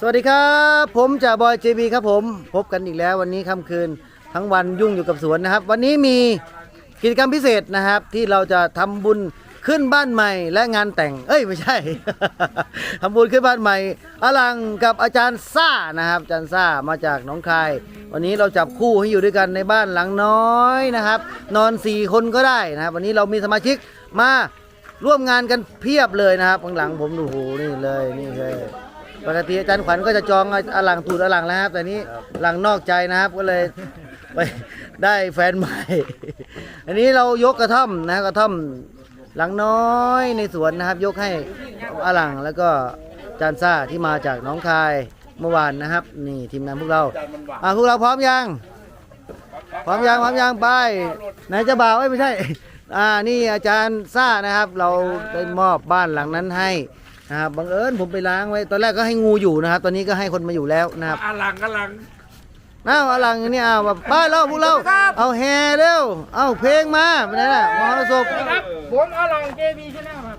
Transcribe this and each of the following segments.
สวัสดีครับ ผมจ่าบอยเจบีครับผมพบกันอีกแล้ววันนี้ค่ำคืนทั้งวันยุ่งอยู่กับสวนนะครับ วันนี้มีกิจกรรมพิเศษนะครับ ที่เราจะทำบุญขึ้นบ้านใหม่และงานแต่ง เอ้ยไม่ใช่ ทำบุญขึ้นบ้านใหม่อลังกับอาจารย์ซ่านะครับ อาจารย์ซ่ามาจากหนองคาย วันนี้เราจับคู่ให้อยู่ด้วยกันในบ้านหลังน้อยนะครับ นอนสี่คนก็ได้นะครับ วันนี้เรามีสมาชิกมาร่วมงานกันเพียบเลยนะครับข้างหลังผมดูโหนี่เลยนี่เลย ปกติอาจารย์ขวัญก็จะจองอลังตูดอลังแล้วครับ แต่นี้หลังนอกใจนะครับก็เลยไปได้แฟนใหม่ อันนี้เรายกกระท่อมนะกระท่อมหลังน้อยในสวนนะครับ ยกให้อลังแล้วก็อาจารย์ซ่าที่มาจากหน้องคายเมื่อวานนะครับ นี่ทีมงานพวกเราอ่าพวกเราพร้อมยังพร้อมยังพร้อมยังไปไหนจะบ่าวเอ้ยไม่ใช่อ่านี่อาจารย์ซ่านะครับ เราได้มอบบ้านหลังนั้นให้ นะครับบังเอิญผมไปล้างไว้ ตอนแรกก็ให้งูอยู่นะครับ ตอนนี้ก็ให้คนมาอยู่แล้วนะครับอลังอลังเอาอลังนี่เอาแบบไปเราพวกเรา เอาแห่เร็ว เอาเพลงมาไปไหนล่ะมหรสพครับผมอลังเจบีชแนลครับ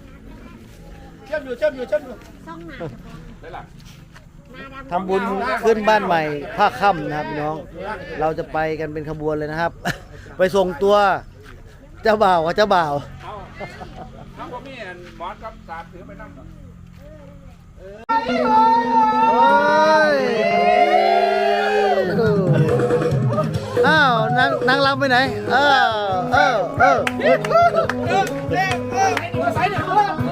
เชื่อมอยู่เชื่อมอยู่เชื่อมอยู่ช่องหนาได้หลังทำบุญขึ้นบ้านใหม่ภาคค่ำนะครับพี่น้อง เราจะไปกันเป็นขบวนเลยนะครับ ไปส่งตัวเจ้าบ่าวกับเจ้าบ่าวเอาน้องผมมีอันหมอนกับสามถือไปนั่ง โอ้ยอ้าวนางนางรำไปไหน เออ เออ เออระ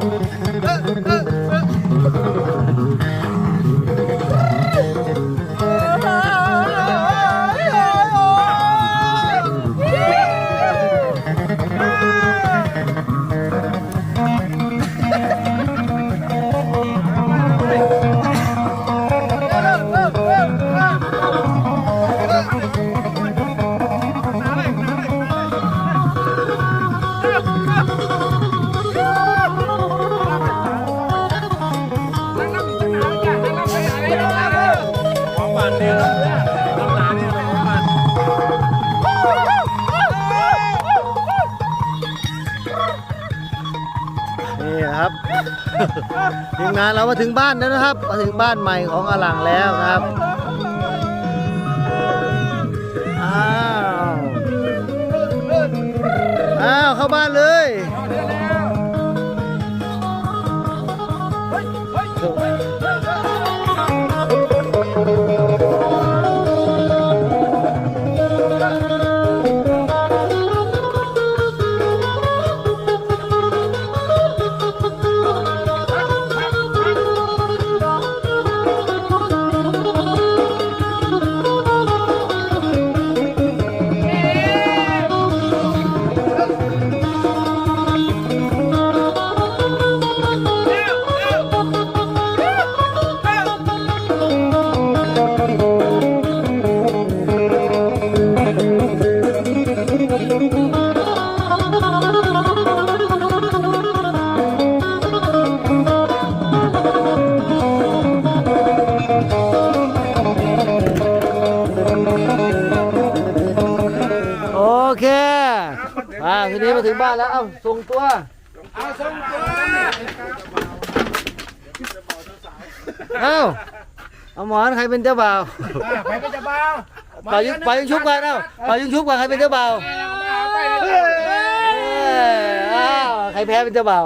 นี่ ทีมงานเรามาถึงบ้านแล้วนะครับ มาถึงบ้านใหม่ของอลังแล้วครับอ้าวอ้าวเข้าบ้านเลย อ่าทีนี้มาถึงบ้านแล้ว เอ้าส่งตัว เอาส่งตัวเอ้าเอาหมอนใครเป็นเจ้าบ่าวไปก็จะเบาป่ายิงป่ายิงชุบกันเอ้าป่ายิงชุบกันใครเป็นเจ้าบ่าวไปเลยเอ้ยอ้าวใครแพ้เป็นเจ้าบ่าว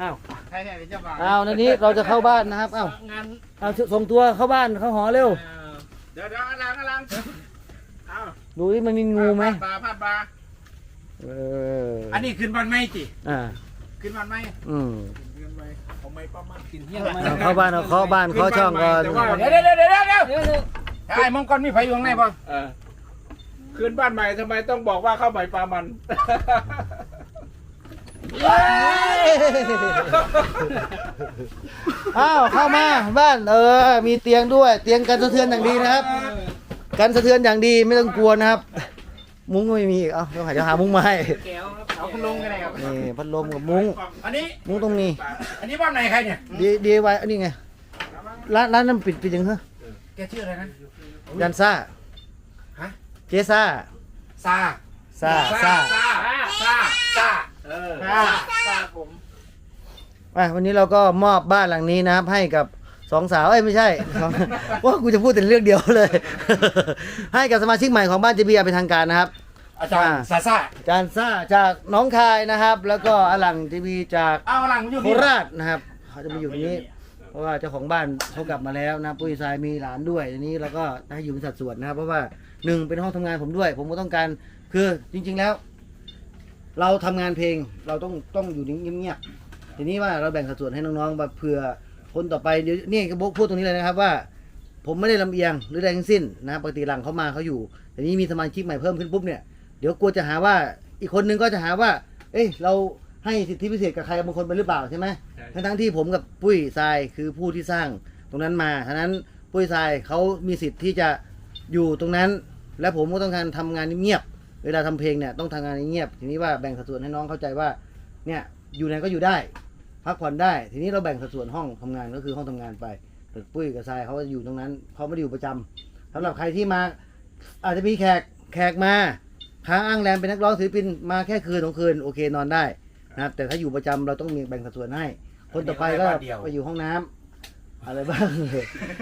อ้าวใครเนี่ยเป็นเจ้าบ่าวอ้าวนันนี้เราจะเข้าบ้านนะครับอ้าวงานเอาส่งตัวเข้าบ้านเข้าหอเร็วเดี๋ยวเดี๋ยวอลังอลังเอาดูที่มันมีงูไหมพาดบาพาดบา เอออันนี้ขึ้นบ้านไม่จิอ่าขึ้นบ้านไม่อืมขึ้นบ้านไม่ทำไมป้ามันกินเหี้ยเอาเข้าบ้านเอาเข้าบ้านเข้าช่องก่อนแต่ว่าเดี๋ยวเดี๋ยวเดี๋ยวเดี๋ยวเดี๋ยวไอ้มังกรมีไฟอยู่ข้างในป่ะเออคืนบ้านใหม่ทำไมต้องบอกว่าเข้าใหม่ปลามัน อ้าวเข้ามาบ้านเออ มีเตียงด้วย เตียงกันสะเทือนอย่างดีนะครับ กันสะเทือนอย่างดีไม่ต้องกลัวนะครับ มุ้งก็ไม่มีอีกเอ้าต้องหาเดี๋ยวหามุ้งมาให้เอาคุณลุงกันเลยครับนี่พัดลมกับมุ้ง อันนี้ มุ้งต้องมีอันนี้บ้านไหนใครเนี่ยดีดีไว้อันนี้ไง ร้านร้านนั้นปิดปิดยังเหรอแกชื่ออะไรนะ ยันซ่าฮะ เจซ่าซาซ่าซ่าซาซาซาเออซาปลาผม อะวันนี้เราก็มอบบ้านหลังนี้นะครับให้กับ สองสาวเอ้ยไม่ใช่สองว่ากูจะพูดแต่เรื่องเดียวเลย ให้กับสมาชิกใหม่ของบ้านเจบีเป็นทางการนะครับ อาจารย์อ่า ซาซาจานซ่าจากหน้องคายนะครับ แล้วก็อลังทีวีจากเอาหลังอยู่โคนี่ราชนะครับเขาจะมาอยู่ตรงนี้ เพราะว่าเจ้าของบ้านเขากลับมาแล้วนะปุ้ยทรายมีหลานด้วยทีนี้เราก็ให้อยู่เป็นสัดส่วนนะครับ เพราะว่าหนึ่งเป็นห้องทำงานผมด้วย ผมก็ต้องการคือจริง ๆแล้ว เราทำงานเพลงเราต้องต้องอยู่เงียบๆทีนี้ว่าเราแบ่งสัดส่วนให้น้องๆแบบเผื่อ คนต่อไปเดี๋ยวนี่ก็พูดตรงนี้เลยนะครับว่า ผมไม่ได้ลำเอียงหรือใดทั้งสิ้นนะปกติหลังเขามาเขาอยู่ แต่นี้มีสมาชิกใหม่เพิ่มขึ้นปุ๊บเนี่ยเดี๋ยวกลัวจะหาว่าอีกคนนึงก็จะหาว่า เอ้ยเราให้สิทธิพิเศษกับใครบางคนไปหรือเปล่าใช่ไหมทั้งทั้งๆที่ผมกับปุ้ยทรายคือผู้ที่สร้างตรงนั้นมาฉะนั้นปุ้ยทรายเขามีสิทธิ์ที่จะอยู่ตรงนั้น และผมก็ต้องการทำงานเงียบๆเวลาทำเพลงเนี่ยต้องทำงานเงียบทีนี้ว่าแบ่งสัดส่วนให้น้องเข้าใจว่าเนี่ยอยู่ไหนก็อยู่ได้ พักผ่อนได้ ทีนี้เราแบ่งสัดส่วนห้องทำงานก็คือห้องทำงานไปแต่ปุ้ยกับทรายเขาจะอยู่ตรงนั้นเขาไม่ได้อยู่ประจำสำหรับใครที่มา อาจจะมีแขกแขกมาค้างอ้างแรมเป็นนักร้องศิลปินมาแค่คืนสองคืนโอเคนอนได้นะครับแต่ถ้าอยู่ประจำเราต้องมีแบ่งสัดส่วนให้ คนต่อไปก็ไปอยู่ห้องน้ำอะไรบ้าง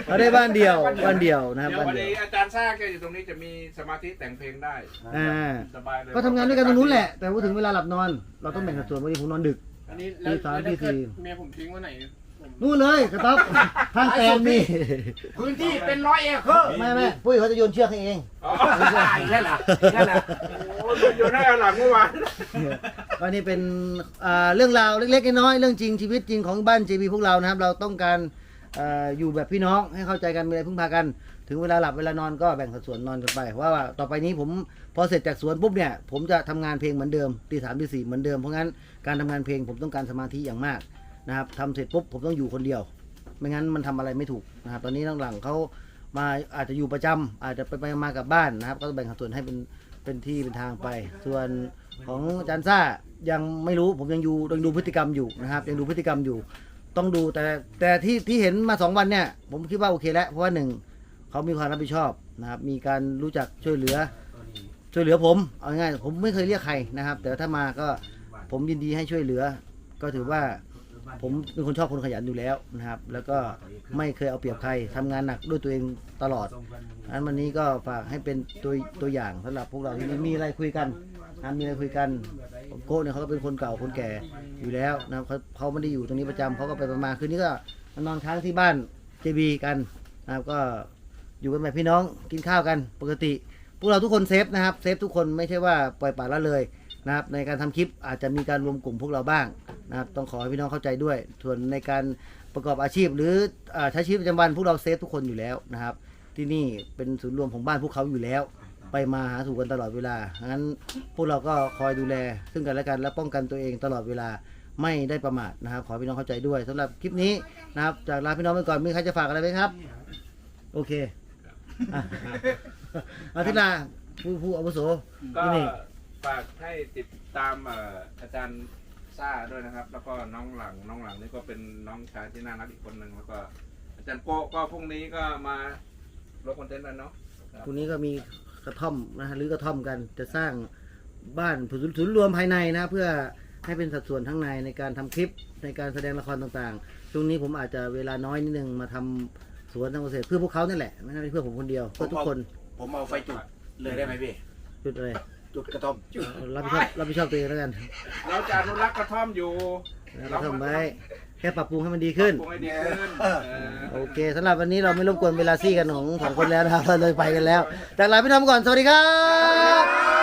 เขาได้บ้านเดียวบ้านเดียวนะครับเดี๋ยวบ้านวันเดียว นี้อาจารย์ซ่าแกอยู่ตรงนี้จะมีสมาธิแต่งเพลงได้อ่า สบายเลย ก็ทำงานด้วยกันตรงนู้นแหละ แต่ว่าถึงเวลาหลับนอน เราต้องแบ่งสัดส่วนวันนี้ผมนอนดึก อันนี้ตีสามตีสี่ เมียผมทิ้งไว้ไหนผมนู่นเลยกระต๊อบข้างแตนนี่พื้นที่เป็นร้อยเอเคอร์ไม่ไม่ปุ้ยเขาจะโยนเชือกให้เองอ๋อใช่เหรอใช่เหรอโอ้ยอยู่ในเอาหลังเมื่อวานก็นี่เป็นอ่าเรื่องราวเล็กๆน้อยๆเรื่องจริงชีวิตจริงของบ้าน JB พวกเรานะครับ เราต้องการอ่าอยู่แบบพี่น้องให้เข้าใจกันมีอะไรพึ่งพากัน ถึงเวลาหลับเวลานอนก็แบ่งสัดส่วนนอนกันไปเพราะว่าต่อไปนี้ผมพอเสร็จจากสวนปุ๊บเนี่ยผมจะทำงานเพลงเหมือนเดิมตีสามตีสี่เหมือนเดิมเพราะงั้น การทำงานเพลงผมต้องการสมาธิอย่างมากนะครับทำเสร็จปุ๊บผมต้องอยู่คนเดียว ไม่งั้นมันทำอะไรไม่ถูกนะครับตอนนี้หลังๆเขามาอาจจะอยู่ประจำอาจจะไปไปมากับบ้านนะครับ ก็แบ่งสัดส่วนให้เป็นเป็นที่เป็นทางไป ส่วนของอาจารย์ซ่ายังไม่รู้ผมยังอยู่ยังดูพฤติกรรมอยู่นะครับยังดูพฤติกรรมอยู่ ต้องดูแต่แต่ที่ที่เห็นมาสองวันเนี่ย ผมคิดว่าโอเคแล้วเพราะว่าหนึ่งเขามีความรับผิดชอบนะครับมีการรู้จักช่วยเหลือช่วยเหลือผมเอาง่ายผมไม่เคยเรียกใครนะครับ แต่ถ้ามาก็ ผมยินดีให้ช่วยเหลือ ก็ถือว่าผมเป็นคนชอบคนขยันอยู่แล้วนะครับ แล้วก็ไม่เคยเอาเปรียบใครทำงานหนักด้วยตัวเองตลอดอันวันนี้ก็ฝากให้เป็นตัวตัวอย่างสำหรับพวกเราที่มีอะไรคุยกันนมีอะไรคุยกันโก้เนี่ยเขาก็เป็นคนเก่าคนแก่อยู่แล้วนะครับเขาเขาไม่ได้อยู่ตรงนี้ประจำเขาก็ไปประมาณคืนนี้ก็มานอนค้างที่บ้านเจบีกันนะครับก็อยู่กันแบบพี่น้องกินข้าวกันปกติ พวกเราทุกคนเซฟนะครับเซฟทุกคนไม่ใช่ว่าปล่อยปละละเลย นะครับในการทำคลิปอาจจะมีการรวมกลุ่มพวกเราบ้างนะครับต้องขอให้พี่น้องเข้าใจด้วย ส่วนในการประกอบอาชีพ หรืออาใช้ชีวิตประจำวันพวกเราเซฟทุกคนอยู่แล้วนะครับ ที่นี่เป็นศูนย์รวมของบ้านพวกเขาอยู่แล้ว ไปมาหาสู่กันตลอดเวลางั้นพวกเราก็คอยดูแล ซึ่งกันและกันและป้องกันตัวเองตลอดเวลาไม่ได้ประมาทนะครับ ขอให้พี่น้องเข้าใจด้วยสำหรับคลิปนี้นะครับ จากลาพี่น้องไปก่อนมีใครจะฝากอะไรไหมครับ โอเคอะอาทิตย์ลาผู้ผู้อาวุโสก็ที่นี่ ฝากให้ติดตามเอ่ออาจารย์ซ่าด้วยนะครับ แล้วก็น้องหลังน้องหลังนี่ก็เป็นน้องชายที่น่ารักอีกคนหนึ่งแล้วก็ อาจารย์โก้ก็พรุ่งนี้ก็มาลงคอนเทนต์กันเนาะพรุ่งนี้ก็มีกระท่อมนะฮะหรือกระท่อมกันจะสร้างบ้านศูนย์ศูนย์รวมภายในนะ เพื่อให้เป็นสัดส่วนทั้งในในการทำคลิปในการแสดงละครต่างๆ ช่วงนี้ผมอาจจะเวลาน้อยนิดนึงมาทำสวนทำเกษตรเพื่อพวกเขานี่แหละ ไม่ใช่เพื่อผมคนเดียวเพื่อทุกคนผมเอาไฟจุดเลยได้ไหมพี่ จุดอะไร จุดกระท่อมรับผิดชอบรับผิดชอบตัวเองแล้วกันเราจะอนุรักษ์กระท่อมอยู่เราทำไว้แค่ปรับปรุงให้มันดีขึ้น ปรุงให้ดีขึ้นเออ โอเคสำหรับวันนี้เราไม่รบกวนเวลาซี่กันของสองคนแล้วนะครับเราเลยไปกันแล้วจากลาพี่น้องก่อน สวัสดีครับ